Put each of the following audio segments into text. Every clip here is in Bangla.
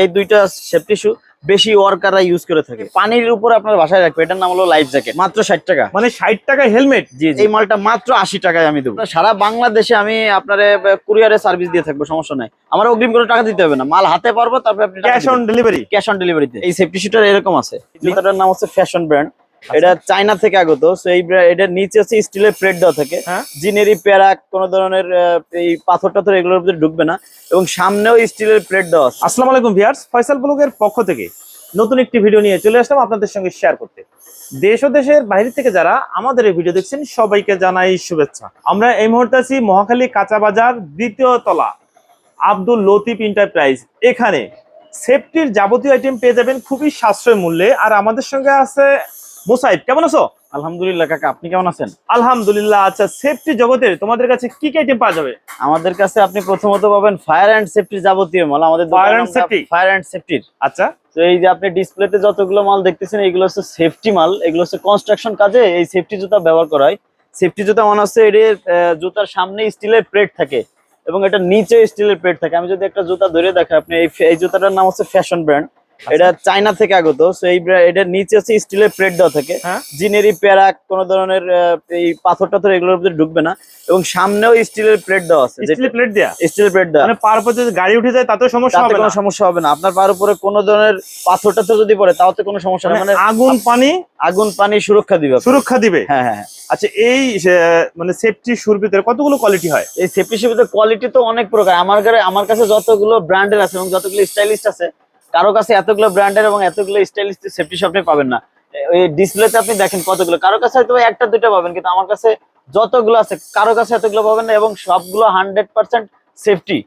এই দুইটা সেফটি শু বেশি ওয়ার্কাররা ইউজ করে থাকে। পানির উপর আপনার বাসায় রাখবে এটার নাম হলো লাইফ জ্যাকেট মাত্র ষাট টাকা। মানে ষাট টাকা হেলমেট জি এই মালটা মাত্র আশি টাকায় আমি দেবো। সারা বাংলাদেশে আমি আপনার কুরিয়ারে সার্ভিস দিয়ে থাকব সমস্যা নাই। আমার অগ্রিম কোনো টাকা দিতে হবে না। মাল হাতে পারব তারপরে আপনি cash on delivery cash on ডেলিভারিতে এই সেফটি শুটার এরকম আছে। জুতাটার নাম হচ্ছে ফ্যাশন ব্র্যান্ড এটা চায়না থেকে আগত সো এটার নিচে হচ্ছে স্টিলের প্লেট দেওয়া থাকে। হ্যাঁ। জিনেরি প্যারাক কোন ধরনের এই পাথর টাথর এগুলোর ভিতরে ঢুকবে না। এবং সামনেও স্টিলের প্লেট দেওয়া আছে। আসসালামু আলাইকুম ভিয়ার্স ফয়সাল ব্লগের পক্ষ থেকে নতুন একটি ভিডিও নিয়ে চলে আসলাম আপনাদের সঙ্গে শেয়ার করতে। দেশ ও দেশের বাইরে থেকে যারা আমাদের এই ভিডিও দেখছেন সবাইকে জানাই শুভেচ্ছা। আমরা এই মুহূর্তে আছি মহাখালী কাঁচা বাজার দ্বিতীয় তলা। আব্দুল লতিফ এন্টারপ্রাইজ এখানে সেফটির যাবতীয় আইটেম পেয়ে যাবেন খুবই সাশ্রয় মূল্যে। আর আমাদের সঙ্গে আছে মোসাইব কেমন আছো? আলহামদুলিল্লাহ কাকা আপনি কেমন আছেন? আলহামদুলিল্লাহ আচ্ছা সেফটি জগতের তোমাদের কাছে কি কি আইটেম পাওয়া যাবে? আমাদের কাছে আপনি প্রথমত পাবেন ফায়ার অ্যান্ড সেফটির যাবতীয় মাল আমাদের Fire and safety? Fire and সেফটির আচ্ছা। তো এই যে আপনি ডিসপ্লেতে যতগুলো মাল দেখতেছেন এগুলো হচ্ছে সেফটি মাল এগুলো হচ্ছে কনস্ট্রাকশন কাজে এই সেফটি জুতা ব্যবহার করা হয়। সেফটি জুতা মানে হচ্ছে এর জুতার সামনে স্টিলের প্লেট থাকে এবং এটা নিচে স্টিলের প্লেট থাকে। আমি যদি একটা জুতা ধরে দেখাই আপনি এই এই জুতাটার নাম হচ্ছে ফ্যাশন ব্র্যান্ড এটা চায়না থেকে আগত সো এই brand- এটার নিচে হচ্ছে স্টিলের প্লেট দেওয়া থাকে। হ্যাঁ। জিনেরি প্যারাক কোন ধরনের এই পাথর টাথর এগুলোর ভিতরে ঢুকবে না। এবং সামনেও স্টিলের প্লেট দেওয়া আছে। স্টিল প্লেট দেয়া? স্টিলের প্লেট দেওয়া। মানে পার উপর যদি গাড়ি উঠে যায় তাতেও সমস্যা হবে কোনো সমস্যা হবে না। আপনার পার উপরে কোনো ধরনের পাথর টাথর যদি পড়ে তাতে কোনো সমস্যা না। মানে মানে আগুন পানি? আগুন পানি সুরক্ষা দিবে সুরক্ষা দিবে? হ্যাঁ হ্যাঁ হ্যাঁ। আচ্ছা এই মানে সেফটি সুর ভিতরে কতগুলো কোয়ালিটি হয়? এই সেফটি সুবিধা কোয়ালিটি তো অনেক প্রকার। আমার আমার কাছে যতগুলো ব্র্যান্ডের আছে এবং যতগুলো স্টাইলিস্ট আছে কারও কাছে এতগুলো ব্র্যান্ডের এবং এতগুলো স্টাইলিস্ট সেফটি আপনি পাবেন না। এই ডিসপ্লেতে আপনি দেখেন কতগুলো। কারও কাছে হয়তো একটা দুটো পাবেন কিন্তু আমার কাছে যতগুলো আছে কারও কাছে এতগুলো পাবেন না এবং সবগুলো হান্ড্রেড পার্সেন্ট সেফটি।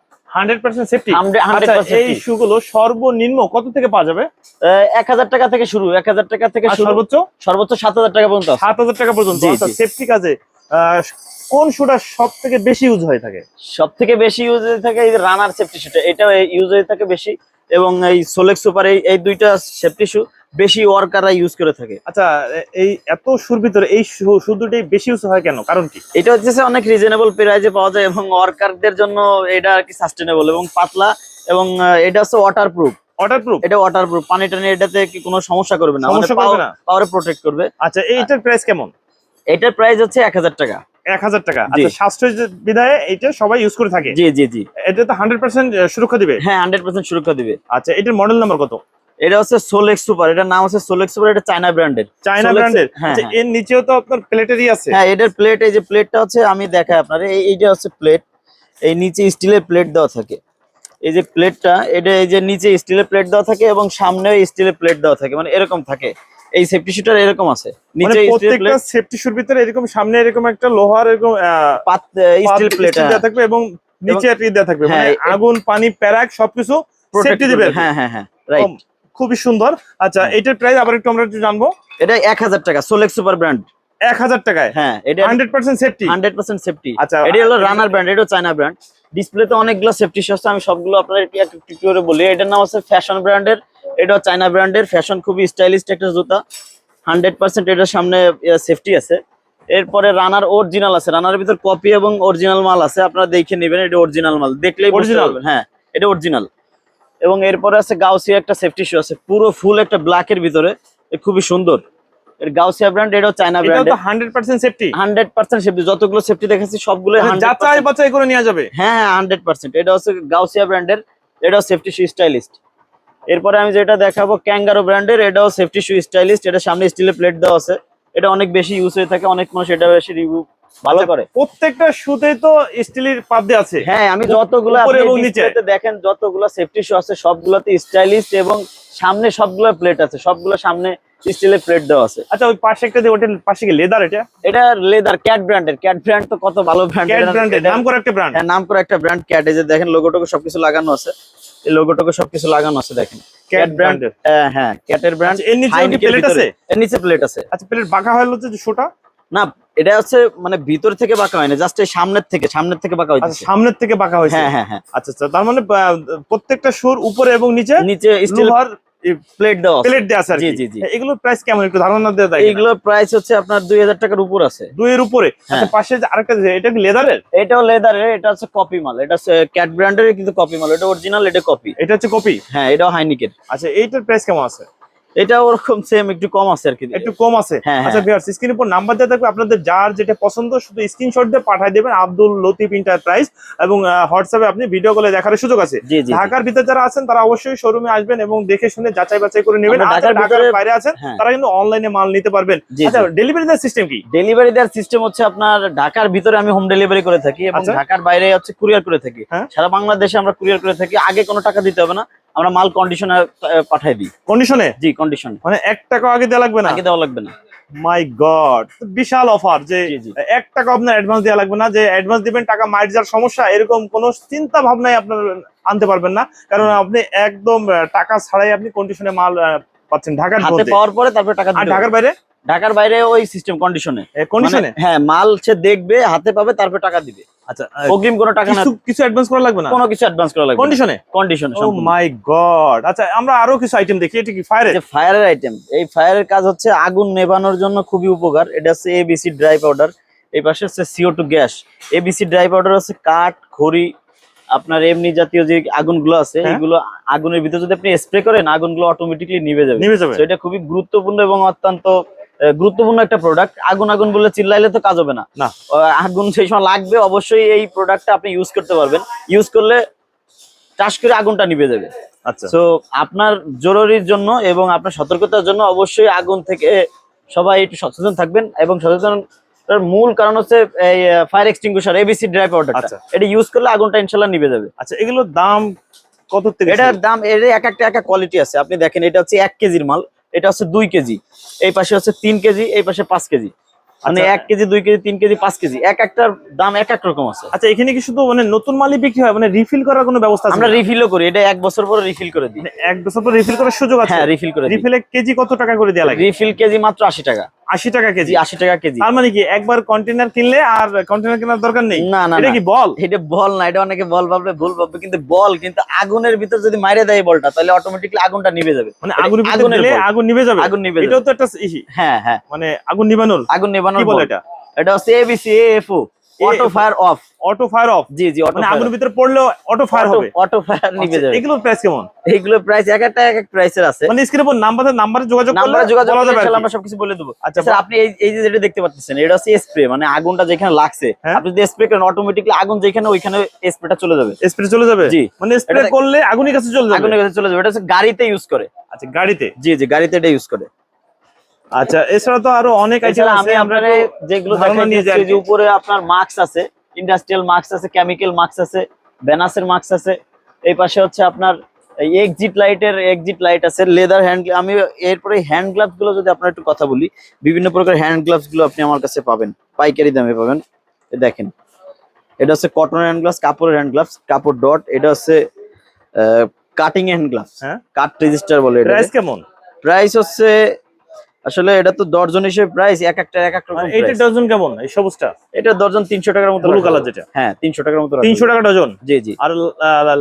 সেফটি? আচ্ছা পার্সেন্ট এই শুগুলো সর্বনিম্ন কত থেকে পাওয়া যাবে? এক হাজার টাকা থেকে শুরু এক হাজার টাকা থেকে সর্বোচ্চ? সর্বোচ্চ সাত হাজার টাকা পর্যন্ত সাত হাজার টাকা পর্যন্ত। জি, আচ্ছা। সেফটি কাজে কোন শুটা সব থেকে বেশি ইউজ হয়ে থাকে? সব থেকে বেশি ইউজ হয়ে থাকে এই রানার সেফটি শুটা এটা ইউজ হয়ে থাকে বেশি। এবং এই সোলেক সুপার এই এই দুইটা সেফটি শু বেশি ওয়ার্কাররা ইউজ করে থাকে। আচ্ছা এই এত সুর ভিতরে এই দুটোই বেশি ইউজ হয় কেন? কারণ কি? এটা হচ্ছে যে অনেক রিজনেবল প্রাইসে পাওয়া যায় এবং ওয়ার্কারদের জন্য এটা আর কি সাস্টেনেবল এবং পাতলা এবং এটা হচ্ছে ওয়াটার প্রুফ ওয়াটার এটা ওয়াটার প্রুফ পানি টানি এটাতে কি কোনো সমস্যা করবে না। সমস্যা করবে না? পাওয়ারে প্রোটেক্ট করবে। আচ্ছা এইটার প্রাইস কেমন? এটার প্রাইস হচ্ছে এক হাজার টাকা। এক হাজার টাকা। আচ্ছা সাশ্রয় বিধায় এটা সবাই ইউজ করে থাকে? জি জি জি। এটা তো হান্ড্রেড পার্সেন্ট সুরক্ষা দিবে? হ্যাঁ হান্ড্রেড পার্সেন্ট সুরক্ষা দিবে। আচ্ছা এটার মডেল নাম্বার কত? এটা হচ্ছে সোলেক্স সুপার এটার নাম হচ্ছে সোলেক্স সুপার এটা চায়না ব্র্যান্ডের চায়না Solex- ব্র্যান্ডের হ্যাঁ, আচ্ছা হ্যাঁ। এর নিচেও তো আপনার প্লেটারি আছে। হ্যাঁ এটার প্লেট এই যে প্লেটটা হচ্ছে আমি দেখাই আপনার এই এইটা হচ্ছে প্লেট এই নিচে স্টিলের প্লেট দেওয়া থাকে। এই যে প্লেটটা এটা এই যে নিচে স্টিলের প্লেট দেওয়া থাকে এবং সামনেও স্টিলের প্লেট দেওয়া থাকে। মানে এরকম থাকে। এই সেফটি শুটার এরকম আছে। মানে নিচে প্রত্যেকটা সেফটি শুর ভিতরে এরকম সামনে এরকম একটা লোহার এরকম পাত স্টিল প্লেট দেওয়া থাকবে এবং নিচে একটা দেওয়া থাকবে। হ্যাঁ, মানে আগুন পানি প্যারাক সবকিছু সেফটি দিবে। হ্যাঁ হ্যাঁ হ্যাঁ রাইট খুবই সুন্দর। আচ্ছা। এটার প্রাইস আবার একটু আমরা একটু জানব। এটা এক হাজার টাকা সোলেক্স সুপার ব্র্যান্ড এক হাজার টাকায়? হ্যাঁ এটা hundred percent safety hundred percent safety আচ্ছা এটা হলো রানার ব্র্যান্ড এটা চায়না ব্র্যান্ড ডিসপ্লেতে অনেকগুলো সেফটি আছে আমি সবগুলো আপনাদের একটু করে বলি। এটার নাম হচ্ছে ফ্যাশন ব্র্যান্ডের এটা চায়না ব্র্যান্ডের ফ্যাশন খুবই স্টাইলিশ একটা জুতা। হান্ড্রেড পার্সেন্ট এটার সামনে সেফটি আছে। এরপরে রানার অরিজিনাল আছে। রানার ভিতর কপি এবং অরিজিনাল মাল আছে। আপনারা দেখে নেবেন এটা অরিজিনাল মাল। দেখলেই? পারবেন। হ্যাঁ এটা অরিজিনাল এবং এরপরে আছে গাউসিয়া একটা সেফটি শু আছে। পুরো ফুল একটা ব্ল্যাকের ভিতরে। খুবই সুন্দর। এর গাউসিয়া ব্র্যান্ড এটাও চায়না ব্র্যান্ড তো সেফটি সেফটি যতগুলো সেফটি দেখাচ্ছি সবগুলো যাচাই বাছাই করে নেওয়া যাবে। হ্যাঁ হ্যাঁ হান্ড্রেড পার্সেন্ট এটা হচ্ছে গাউসিয়া ব্র্যান্ডের এটাও সেফটি শু স্টাইলিস্ট এরপরে আমি যেটা দেখাবো ক্যাঙ্গারো ব্র্যান্ডের এটাও সেফটি শু স্টাইলিস্ট এটা সামনে স্টিলের প্লেট দেওয়া আছে। এটা অনেক বেশি ইউজ হয়ে থাকে অনেক মানুষ এটা বেশি রিভিউ ভালো আচ্ছা, করে। প্রত্যেকটা শুতেই তো স্টিলের পাত দিয়ে আছে। হ্যাঁ আমি যতগুলো দেখেন যতগুলো সেফটি শু আছে সবগুলোতে স্টাইলিস্ট এবং সামনে সবগুলো প্লেট আছে সবগুলো সামনে স্টিলের প্লেট দেওয়া আছে। আচ্ছা ওই পাশে একটা দিয়ে ওটার পাশে কি লেদার এটা? এটা লেদার ক্যাট ব্র্যান্ডের ক্যাট ব্র্যান্ড তো কত ভালো ব্র্যান্ড ক্যাট ব্র্যান্ডের নাম করে একটা ব্র্যান্ড হ্যাঁ নাম করে একটা ব্র্যান্ড ক্যাট এই যে দেখেন লোগোটোকে সবকিছু লাগানো আছে। এই লোগোটোকে সবকিছু লাগানো আছে দেখেন। ক্যাট ব্র্যান্ডের হ্যাঁ ক্যাটের ব্র্যান্ড এর নিচে কি প্লেট আছে? এর নিচে প্লেট আছে। আচ্ছা প্লেট বাঁকা হচ্ছে যে শোটা? না এটা হচ্ছে মানে ভিতর থেকে বাঁকা হয় না জাস্ট এই সামনের থেকে সামনের থেকে বাঁকা আচ্ছা হয়েছে সামনের থেকে বাঁকা হয়েছে? হ্যাঁ হ্যাঁ হ্যাঁ। আচ্ছা আচ্ছা তার মানে প্রত্যেকটা সুর উপরে এবং নিচে নিচে স্টিল প্লেট দেওয়া প্লেট দেওয়া আছে আর জি, জি, জি। এগুলোর প্রাইস কেমন একটু ধারণা দেওয়া যায় কিনা? প্রাইস হচ্ছে আপনার দুই হাজার টাকার উপর আছে। দুইয়ের উপরে? হ্যাঁ। আচ্ছা পাশে যে আরেকটা এটা কি লেদারের এটাও লেদারের এটা হচ্ছে কপি মাল। এটা হচ্ছে ক্যাট ব্র্যান্ডের কিন্তু কপি মাল। এটা অরিজিনাল এটা কপি এটা হচ্ছে কপি হ্যাঁ এটাও আচ্ছা এইটার প্রাইস কেমন আছে? এটা ওরকম সেম একটু কম আছে আর কি। একটু কম আছে? হ্যাঁ, আচ্ছা ভিউয়ার্স স্ক্রিনের উপর নাম্বার দেওয়া থাকবে আপনাদের যার যেটা পছন্দ শুধু স্ক্রিনশট দিয়ে পাঠিয়ে দেবেন আব্দুল লতিফ এন্টারপ্রাইজ এবং হোয়াটসঅ্যাপে আপনি ভিডিও কলে দেখার সুযোগ আছে। ঢাকার ভিতরে যারা আছেন তারা অবশ্যই শোরুমে আসবেন এবং দেখে শুনে যাচাই বাছাই করে নেবেন। ঢাকার বাইরে আছেন হ্যাঁ। তারা কিন্তু অনলাইনে মাল নিতে পারবেন। আচ্ছা ডেলিভারি দেওয়ার সিস্টেম কি? ডেলিভারি দেওয়ার সিস্টেম হচ্ছে আপনার ঢাকার ভিতরে আমি হোম ডেলিভারি করে থাকি এবং আচ্ছা। ঢাকার বাইরে হচ্ছে কুরিয়ার করে থাকি। হ্যাঁ। সারা বাংলাদেশে আমরা কুরিয়ার করে থাকি। আগে কোনো টাকা দিতে হবে না। আমরা মাল কন্ডিশনে পাঠাই দিই। কন্ডিশনে জি কন্ডিশনে মানে এক টাকা আগে দেওয়া লাগবে না? আগে দেওয়া লাগবে না। মাই গড বিশাল অফার যে। এক টাকা আপনার অ্যাডভান্স দেওয়া লাগবে না যে অ্যাডভান্স দিবেন টাকা মাইট যাওয়ার সমস্যা এরকম কোনো চিন্তা ভাবনাই আপনার আনতে পারবেন না। কারণ আপনি একদম টাকা ছাড়াই আপনি কন্ডিশনে মাল পাচ্ছেন ঢাকার হাতে পাওয়ার পরে তারপরে টাকা ঢাকার বাইরে? ঢাকার বাইরে ওই সিস্টেম কন্ডিশনে কন্ডিশনে হ্যাঁ মাল সে দেখবে হাতে পাবে তারপর টাকা দিবে। আচ্ছা অগ্রিম কোনো টাকা না কিছু অ্যাডভান্স করা লাগবে না? কোনো কিছু অ্যাডভান্স করা লাগবে কন্ডিশনে কন্ডিশন ও মাই গড আচ্ছা আমরা আরও কিছু আইটেম দেখি এটা কি ফায়ারের যে ফায়ারের আইটেম এই ফায়ারের কাজ হচ্ছে আগুন নেভানোর জন্য খুবই উপকার। এটা হচ্ছে এবিসি ড্রাই পাউডার এই পাশে হচ্ছে C O two gas ABC dry powder হচ্ছে কাঠ খড়ি আপনার এমনি জাতীয় যে আগুনগুলো আছে হ্যাঁ। এগুলো আগুনের ভিতরে যদি আপনি স্প্রে করেন আগুনগুলো অটোমেটিকলি নিভে যাবে। নিভে যাবে। এটা খুবই গুরুত্বপূর্ণ এবং অত্যন্ত গুরুত্বপূর্ণ একটা প্রোডাক্ট আগুন আগুন বলে চিল্লাইলে তো কাজ হবে না। আগুন সেই সময় লাগবে অবশ্যই এই প্রোডাক্টটা আপনি ইউজ করতে পারবেন। ইউজ করলে চাষ করে আগুনটা নিভে যাবে আচ্ছা। তো আপনার জরুরির জন্য এবং আপনার সতর্কতার জন্য অবশ্যই আগুন থেকে সবাই একটু সচেতন থাকবেন এবং সচেতনতার মূল কারণ হচ্ছে এই ফায়ার এক্সটিংগুইশার এবিসি ড্রাই পাউডারটা। এটা ইউজ করলে আগুনটা ইনশাল্লাহ নিভে যাবে আচ্ছা এগুলোর দাম কত থেকে এটার দাম এর এক একটা এক কোয়ালিটি আছে। আপনি দেখেন এটা হচ্ছে এক কেজির মাল। এটা হচ্ছে দুই কেজি। এই পাশে হচ্ছে তিন কেজি এই পাশে পাঁচ কেজি। মানে আচ্ছা। এক কেজি দুই কেজি তিন কেজি পাঁচ কেজি। এক একটার দাম এক এক রকম আছে। আচ্ছা এখানে কি শুধু মানে নতুন মালই বিক্রি হয়? মানে রিফিল করার কোনো ব্যবস্থা আমরা? রিফিলও করি। এটা এক বছর পরে রিফিল করে দিই। মানে এক বছর পর রিফিল করার সুযোগ আছে? হ্যাঁ রিফিল করে দিই। রিফিলে কেজি কত টাকা করে দেওয়া লাগে? রিফিল কেজি মাত্র আশি টাকা। আশি টাকা কেজি। আশি টাকা কেজি। তার মানে কি একবার কন্টেনার কিনলে আর কন্টেনার কেনার দরকার নেই? না না এটা কি বল? এটা বল না এটা অনেকে বল ভাববে ভুল ভাববে কিন্তু বল কিন্তু আগুনের ভিতর যদি মাইরে দেয় বলটা তাহলে অটোমেটিকলি আগুনটা নিভে যাবে। মানে আগুনের ভিতরে দিলে আগুন নিভে যাবে? আগুন নিভে এটাও তো একটা হ্যাঁ হ্যাঁ। মানে আগুন নিভানোর আগুন কি বলে এটা? এটা হচ্ছে ABC AFO auto fire off auto fire off জি জি মানে আগুনের ভিতরে পড়লেও অটো ফায়ার হবে। অটো ফায়ার আচ্ছা, যাবে। এগুলোর প্রাইস কেমন? এইগুলো প্রাইস এক একটা এক এক প্রাইসের আছে। মানে স্ক্রিনে নাম্বার নাম্বারে যোগাযোগ করলে নাম্বারে যোগাযোগ করলে ইনশাআল্লাহ আমরা সবকিছু বলে দেবো। আচ্ছা স্যার আপনি এই এই যে যেটা দেখতে পাচ্ছেন এটা হচ্ছে স্প্রে মানে আগুনটা যেখানে লাগছে। হ্যাঁ। আপনি যদি স্প্রে করেন অটোমেটিকলি আগুন যেখানে ওইখানে স্প্রেটা চলে যাবে। স্প্রে চলে যাবে? জি। মানে স্প্রে করলে আগুনের কাছে চলে যাবে? আগুনের কাছে চলে যাবে। এটা হচ্ছে গাড়িতে ইউজ করে। আচ্ছা গাড়িতে? জি জি গাড়িতে এটা ইউজ করে। আচ্ছা এছাড়া তো আরও অনেক আইটেম আছে আমি আমরা যেগুলো আর যে উপরে আপনার মাস্ক আছে ইন্ডাস্ট্রিয়াল মাস্ক আছে কেমিক্যাল মাস্ক আছে ব্যানাসের মাস্ক আছে এই পাশে হচ্ছে আপনার এক্সিট লাইটের এক্সিট লাইট আছে লেদার হ্যান্ড আমি এরপরে হ্যান্ড গ্লাভসগুলো যদি আপনার একটু কথা বলি বিভিন্ন প্রকার হ্যান্ড গ্লাভসগুলো আপনি আমার কাছে পাবেন পাইকারি দামে পাবেন এ দেখেন এটা হচ্ছে কটন হ্যান্ড গ্লাভস কাপড়ের হ্যান্ড গ্লাভস কাপড় ডট এটা হচ্ছে কাটিং হ্যান্ড গ্লাভস হ্যাঁ। কাট রেজিস্টার বলে এটা প্রাইস কেমন প্রাইস হচ্ছে আসলে এটা তো দর্জন হিসেবে প্রাইস এক একটা এক এক রকম মানে price। ডজন কেমন? এই সবুজটা? এটা দর্জন তিনশো টাকার মতো ব্লু কালার যেটা? হ্যাঁ তিনশো টাকার মতো রাখা তিনশো যাবে। টাকা ডজন? জি জি। আর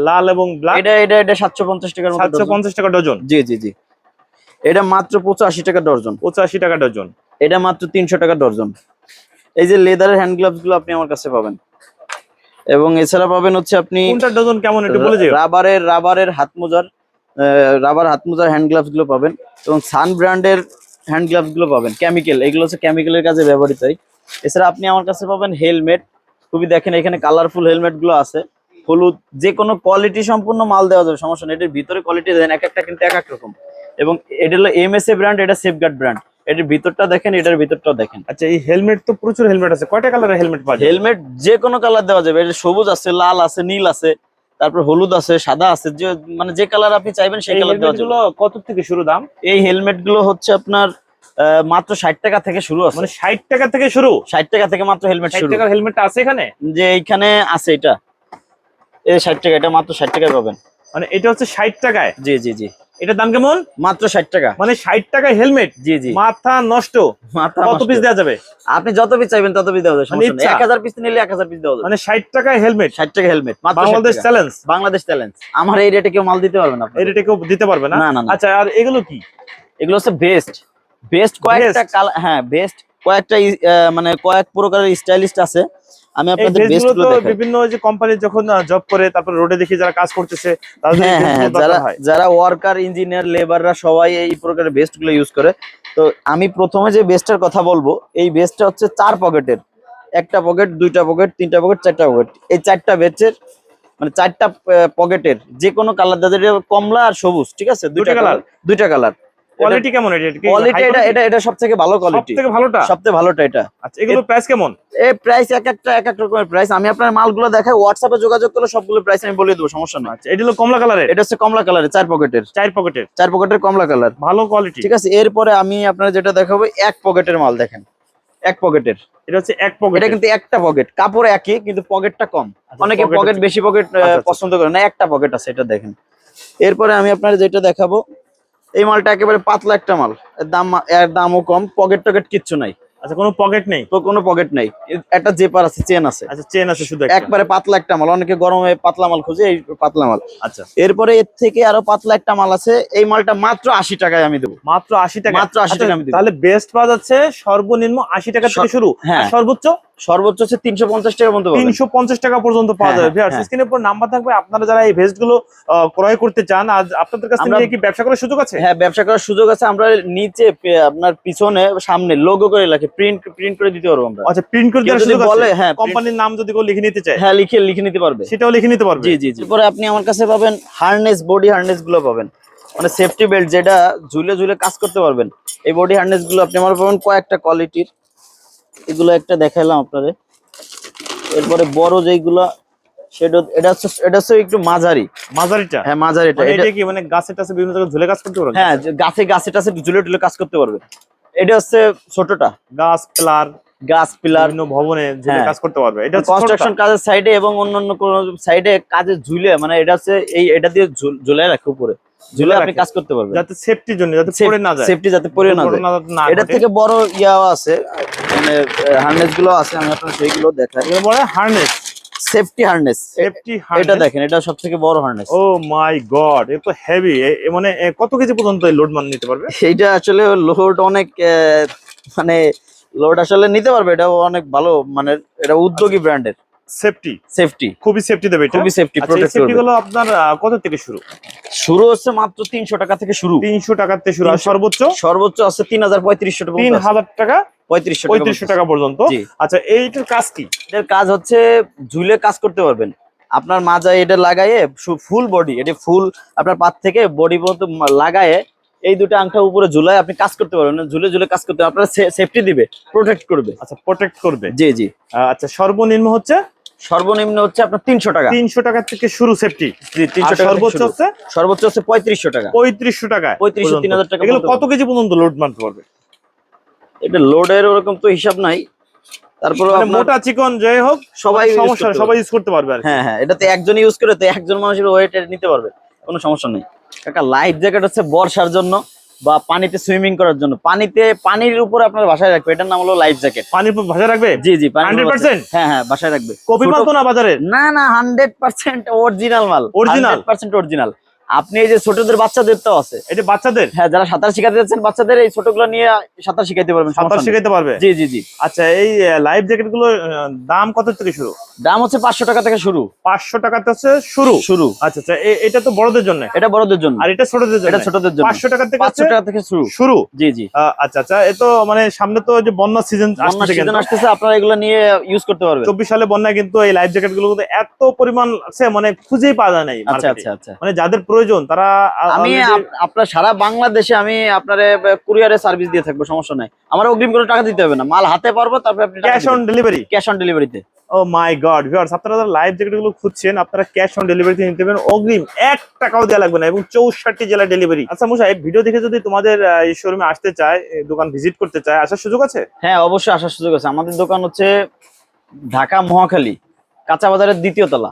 লাল এবং ব্ল্যাক এটা এটা এটা সাতশো পঞ্চাশ টাকার মতো সাতশো ডজন। পঞ্চাশ টাকা ডজন? জি জি জি। এটা মাত্র পঁচাশি টাকা ডর্জন পঁচাশি টাকা ডজন। এটা মাত্র তিনশো টাকা ডর্জন এই যে লেদারের হ্যান্ড গ্লাভসগুলো আপনি আমার কাছে পাবেন। এবং এছাড়া পাবেন হচ্ছে আপনি কোনটা ডজন কেমন একটু বলে দিও। রাবারের রাবারের হাত মোজার রাবার হাত মোজার হ্যান্ড গ্লাভসগুলো পাবেন। এবং সান ব্র্যান্ডের হ্যান্ড গ্লাভসগুলো পাবেন কেমিক্যাল এগুলো হচ্ছে কেমিক্যালের কাজে ব্যবহৃত হয়। এছাড়া আপনি আমার কাছে পাবেন হেলমেট খুবই দেখেন এখানে কালারফুল হেলমেটগুলো আছে। হলুদ যে কোনো কোয়ালিটি সম্পূর্ণ মাল দেওয়া যাবে সমস্যা নেই। এটার ভিতরে কোয়ালিটি দেন এক একটা কিন্তু এক এক রকম। এবং এটা হলো এম এস এ ব্র্যান্ড এটা সেফগার্ড ব্র্যান্ড এটার ভিতরটা দেখেন এটার ভিতরটাও দেখেন। আচ্ছা এই হেলমেট তো প্রচুর হেলমেট আছে। কয়টা কালারের হেলমেট পাওয়া যায়? হেলমেট যে কোনো কালার দেওয়া যাবে এটা সবুজ আছে লাল আছে নীল আছে। তারপর হলুদ আছে সাদা আছে যে মানে যে কালার আপনি চাইবেন সেই কালার দেওয়া যাবে কত থেকে শুরু দাম? এই হেলমেটগুলো হচ্ছে আপনার আহ, মাত্র ষাট টাকা থেকে শুরু আছে। মানে ষাট টাকা থেকে শুরু? ষাট টাকা থেকে মাত্র হেলমেট ষাট টাকার হেলমেটটা আছে এখানে? যে এইখানে আছে এটা। এই ষাট টাকা এটা মাত্র ষাট টাকায় পাবেন। মানে এটা হচ্ছে ষাট টাকায়? জি জি জি। এটার দাম কেমন? মাত্র ষাট টাকা। মানে ষাট টাকা হেলমেট? জি জি। মাথা নষ্ট। মাথা কত পিস দেওয়া যাবে? আপনি যত পিস চাইবেন তত পিস দেওয়া যাবে মানে এক হাজার পিস নিলে এক হাজার পিস দেওয়া যাবে। মানে ষাট টাকা হেলমেট? ষাট টাকা helmet. Bangladesh challenge Bangladesh challenge আমার এই রেটে কেউ মাল দিতে পারবে না এই রেটে কেউ দিতে পারবে না? না, না, না। আচ্ছা আর এগুলো কি? এগুলো হচ্ছে বেস্ট বেস্ট কয়েকটা কালার হ্যাঁ বেস্ট কয়েকটা মানে কয়েক প্রকারের স্টাইলিস্ট আছে। আমি আপনাদের বেস্টগুলো দেখাই। বিভিন্ন যে কোম্পানি যখন জব করে তারপর রোডে দেখি যারা কাজ করতেছে হ্যাঁ হ্যাঁ দরকার যারা হয়। যারা ওয়ার্কার ইঞ্জিনিয়ার লেবাররা সবাই এই প্রকারের বেস্টগুলো ইউজ করে। তো আমি প্রথমে যে বেস্টের কথা বলব এই বেস্টটা হচ্ছে চার পকেটের। একটা পকেট দুইটা পকেট তিনটা পকেট চারটা পকেট। এই চারটা বেচের মানে চারটা পকেটের যে কোনো কালার যাদের কমলা আর সবুজ ঠিক আছে? দুইটা কালার দুইটা কালার কোয়ালিটি কেমন এটা? কোয়ালিটি এটা এটা এটা সব থেকে ভালো কোয়ালিটি থেকে ভালোটা? সবথেকে ভালোটা এটা। আচ্ছা এগুলো প্রাইস কেমন? এই প্রাইস এক একটা এক এক রকমের প্রাইস আমি আপনার মালগুলো দেখাই হোয়াটসঅ্যাপে যোগাযোগ করলে সবগুলো প্রাইস আমি বলে দেবো সমস্যা নাই। আচ্ছা এটা হলো কমলা কালারের এটা হচ্ছে কমলা কালারের চার পকেটের। চার পকেটের? চার পকেটের কমলা কালার ভালো কোয়ালিটি ঠিক আছে এরপরে আমি আপনার যেটা দেখাবো এক পকেটের মাল দেখেন। এক পকেটের। এটা হচ্ছে এক পকেট এটা কিন্তু একটা পকেট কাপড় একই কিন্তু পকেটটা কম। আচ্ছা, অনেকে পকেট বেশি পকেট আচ্ছা, আচ্ছা। পছন্দ করে না একটা পকেট আছে এটা দেখেন। এরপরে আমি আপনার যেটা দেখাবো এই মালটা একেবারে পাতলা একটা মাল। এর দাম এর দামও কম পকেট টকেট কিচ্ছু নাই। আচ্ছা কোনো পকেট নেই? তো কোনো পকেট নাই। একটা জেপার আছে চেন আছে। আচ্ছা চেন আছে শুধু একবারে পাতলা একটা মাল। অনেকে গরমে পাতলা মাল খুঁজে এই পাতলা মাল। আচ্ছা। এরপরে এর থেকে আরও পাতলা একটা মাল আছে। এই মালটা মাত্র আশি টাকায় আমি দেবো। মাত্র আশি টাকা। মাত্র 80 আচ্ছা, টাকা আমি দিব। তাহলে বেস্ট পাওয়া যাচ্ছে সর্বনিম্ন আশি টাকা থেকে শুরু। হ্যাঁ। সর্বোচ্চ সর্বোচ্চ হচ্ছে তিনশো পঞ্চাশ টাকা পর্যন্ত। তিনশো পঞ্চাশ টাকা পর্যন্ত পাওয়া হ্যাঁ, যাবে। হ্যাঁ, হ্যাঁ। স্ক্রিনের উপর নাম্বার থাকবে। আপনারা যারা এই ভেস্টগুলো ক্রয় করতে চান আজ আপনাদের কাছ থেকে কি ব্যবসা করার সুযোগ আছে? হ্যাঁ ব্যবসা করার সুযোগ আছে। আমরা নিচে আপনার পিছনে সামনে লোগো করে রাখি প্রিন্ট প্রিন্ট করে দিতে পারব আমরা। আচ্ছা প্রিন্ট করে দেওয়ার সুযোগ বলে, আছে হ্যাঁ, কোম্পানির নাম যদি কেউ লিখে নিতে চায়? হ্যাঁ লিখে লিখে নিতে পারবে। সেটাও লিখে নিতে পারবে? জি জি জি। এরপরে আপনি আমার কাছে পাবেন হার্নেস বডি হার্নেসগুলো পাবেন। মানে সেফটি বেল্ট যেটা ঝুলে ঝুলে কাজ করতে পারবেন। এই বডি হার্নেসগুলো আপনি আমার পাবেন কয়েকটা কোয়ালিটির এগুলো একটা দেখাইলাম আপনাদের। এরপরে বড় যেগুলো সেটা এটা হচ্ছে এটা হচ্ছে একটু মাঝারি। মাঝারিটা? হ্যাঁ মাঝারিটা। মানে এটা কি মানে গাছে টাছে বিভিন্ন জায়গায় ঝুলে কাজ করতে পারবে হ্যাঁ গাছে গাছে টাছে ঝুলে টুলে কাজ করতে পারবে এটা হচ্ছে ছোটটা। গাছ পিলার গাছ পিলার। ভবনে ঝুলে হ্যাঁ। কাজ করতে পারবে। এটা হচ্ছে কনস্ট্রাকশন ছোটটা। কাজের সাইডে এবং অন্যান্য কোন সাইডে কাজে ঝুলে মানে এটা হচ্ছে এই এটা দিয়ে ঝুলে রাখে উপরে। ঝুলে আপনি কাজ করতে পারবেন। যাতে সেফটির জন্য যাতে পড়ে না যায়। সেফটি যাতে পড়ে না যায়। এটার থেকে বড় ইয়াও আছে। মানে হার্নেসগুলো আছে আমি আপনার সেইগুলো দেখাই। এগুলো বলে হার্নেস সেফটি হার্নেস সেফটি এটা হার্নেস দেখেন এটা সব থেকে বড় হার্নেস ও মাই গড এ তো হেভি মানে কত কেজি পর্যন্ত লোড মান নিতে পারবে? এইটা আসলে লোড অনেক মানে লোড আসলে নিতে পারবে। এটা অনেক ভালো মানে এটা উদ্যোগী ব্র্যান্ডের সেফটি সেফটি খুবই সেফটি দেবে এটা? খুবই সেফটি প্রোটেক্ট সেফটি গুলো আপনার কত থেকে শুরু? শুরু হচ্ছে মাত্র তিনশো টাকা থেকে শুরু। তিনশো টাকার থেকে শুরু। আর সর্বোচ্চ? সর্বোচ্চ আছে তিন হাজার পঁয়ত্রিশশো টাকা তিন হাজার টাকা? পঁয়ত্রিশশো পঁয়ত্রিশশো টাকা পর্যন্ত। আচ্ছা এইটার কাজ কি? এটার কাজ হচ্ছে ঝুলে কাজ করতে পারবেন। আপনার মাজায় এটা লাগাইয়ে ফুল বডি এটা ফুল আপনার পাত থেকে বডি পর্যন্ত লাগায়ে এই দুটো আংটা উপরে ঝুলায় আপনি কাজ করতে পারবেন। মানে ঝুলে ঝুলে কাজ করতে পারবেন আপনার সেফটি দিবে প্রোটেক্ট করবে। আচ্ছা প্রোটেক্ট করবে। জি জি। আচ্ছা সর্বনিম্ন হচ্ছে? সর্বনিম্ন হচ্ছে আপনার তিনশো টাকা। তিনশো টাকা থেকে শুরু সেফটি 300 টাকা সর্বোচ্চ হচ্ছে? সর্বোচ্চ হচ্ছে পঁয়ত্রিশশো টাকা। পঁয়ত্রিশশো টাকা 3500 3000 টাকা এগুলো কত কেজি পর্যন্ত লোড মানতে পারবে এটা লোডের ওরকম তো হিসাব নাই। তারপরে মানে মোটা চিকন যাই হোক সবাই সমস্যা সবাই ইউজ করতে পারবে। হ্যাঁ হ্যাঁ এটাতে একজন ইউজ করে তো একজন মানুষের ওয়েট নিতে পারবে। কোনো সমস্যা নেই। কাকা লাইফ জ্যাকেট হচ্ছে বর্ষার জন্য। বা পানিতে সুইমিং করার জন্য। পানিতে পানির উপর আপনার বাসায় রাখবে। এটার নাম হলো লাইফ জ্যাকেট পানির উপর বাসায় রাখবে? জি জি পানির উপর 100% বাসায়- হ্যাঁ হ্যাঁ বাসায় রাখবে। কপি মাল তো না বাজারে না না হান্ড্রেড পার্সেন্ট অরিজিনাল মাল। অরিজিনাল পার্সেন্ট অরিজিনাল আপনি এই যে ছোটদের বাচ্চাদের তো আছে। এটা বাচ্চাদের? হ্যাঁ যারা সাঁতার শিখাতে যাচ্ছেন বাচ্চাদের এই ছোটগুলো নিয়ে সাঁতার শিখাইতে পারবেন সাঁতার শিখাইতে পারবে? জি জি জি। আচ্ছা এই লাইফ জ্যাকেটগুলো দাম কত থেকে শুরু? দাম হচ্ছে পাঁচশো টাকা থেকে শুরু। পাঁচশো টাকা থেকে শুরু? শুরু। আচ্ছা আচ্ছা এটা তো বড়দের জন্য? এটা বড়দের জন্য। আর এটা ছোটদের জন্য? এটা ছোটদের জন্য। পাঁচশো টাকা থেকে পাঁচশো টাকা থেকে শুরু। শুরু? জি জি। আচ্ছা আচ্ছা এ তো মানে সামনে তো যে বন্যা সিজন সিজন আসতেছে আপনারা এগুলো নিয়ে ইউজ করতে পারবেন। চব্বিশ সালে বন্যা কিন্তু এই লাইফ জ্যাকেটগুলো এত পরিমাণ আছে মানে খুঁজেই পাওয়া যায় নাই আচ্ছা আচ্ছা আচ্ছা। মানে যাদের প্রয়োজন তারা আমি আপনার সারা বাংলাদেশে আমি আপনার কুরিয়ারে সার্ভিস দিয়ে থাকব সমস্যা নাই। আমার অগ্রিম কোনো টাকা দিতে হবে না। মাল হাতে পারব তারপরে আপনি cash on delivery cash on ডেলিভারিতে ও মাই গড ভিউয়ার্স আপনারা যারা লাইভ জ্যাকেটগুলো খুঁজছেন আপনারা ক্যাশ অন ডেলিভারিতে নিতে পারেন অগ্রিম এক টাকাও দেওয়া লাগবে না এবং চৌষট্টি জেলা ডেলিভারি আচ্ছা মুসাই ভিডিও দেখে যদি তোমাদের এই শোরুমে আসতে চায় দোকান ভিজিট করতে চায় আসার সুযোগ আছে? হ্যাঁ অবশ্যই আসার সুযোগ আছে। আমাদের দোকান হচ্ছে ঢাকা মহাখালী কাঁচা বাজারের দ্বিতীয় তলা।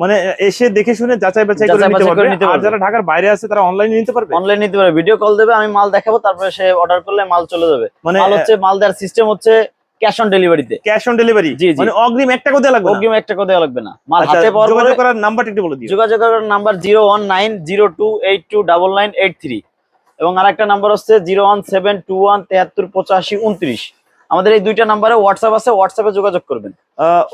মানে এসে দেখে শুনে যাচাই বাছাই করে নিতে পারবে। আর যারা ঢাকার বাইরে আছে তারা অনলাইনে নিতে পারবে? অনলাইনে নিতে পারবে। ভিডিও কল দেবে আমি মাল দেখাবো তারপরে সে অর্ডার করলে মাল চলে যাবে। মানে মাল হচ্ছে মাল দেওয়ার সিস্টেম হচ্ছে ক্যাশ অন ডেলিভারিতে ক্যাশ অন ডেলিভারি জি জি। মানে অগ্রিম একটা কোথায় লাগবে অগ্রিম একটা কোথায় লাগবে না। মাল আচ্ছা, হাতে পাওয়ার পরে যোগাযোগ করার নাম্বারটা একটু বলে দিও। যোগাযোগ করার নাম্বার 01902829983 এবং আরেকটা নাম্বার হচ্ছে 01721738529 আমাদের এই দুইটা নাম্বারে হোয়াটসঅ্যাপ আছে হোয়াটসঅ্যাপে যোগাযোগ করবেন।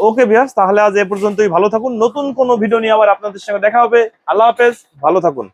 ওকে বিহাস তাহলে আজ এ পর্যন্তই। ভালো থাকুন। নতুন কোনো ভিডিও নিয়ে আবার আপনাদের সঙ্গে দেখা হবে। আল্লাহ হাফেজ। ভালো থাকুন।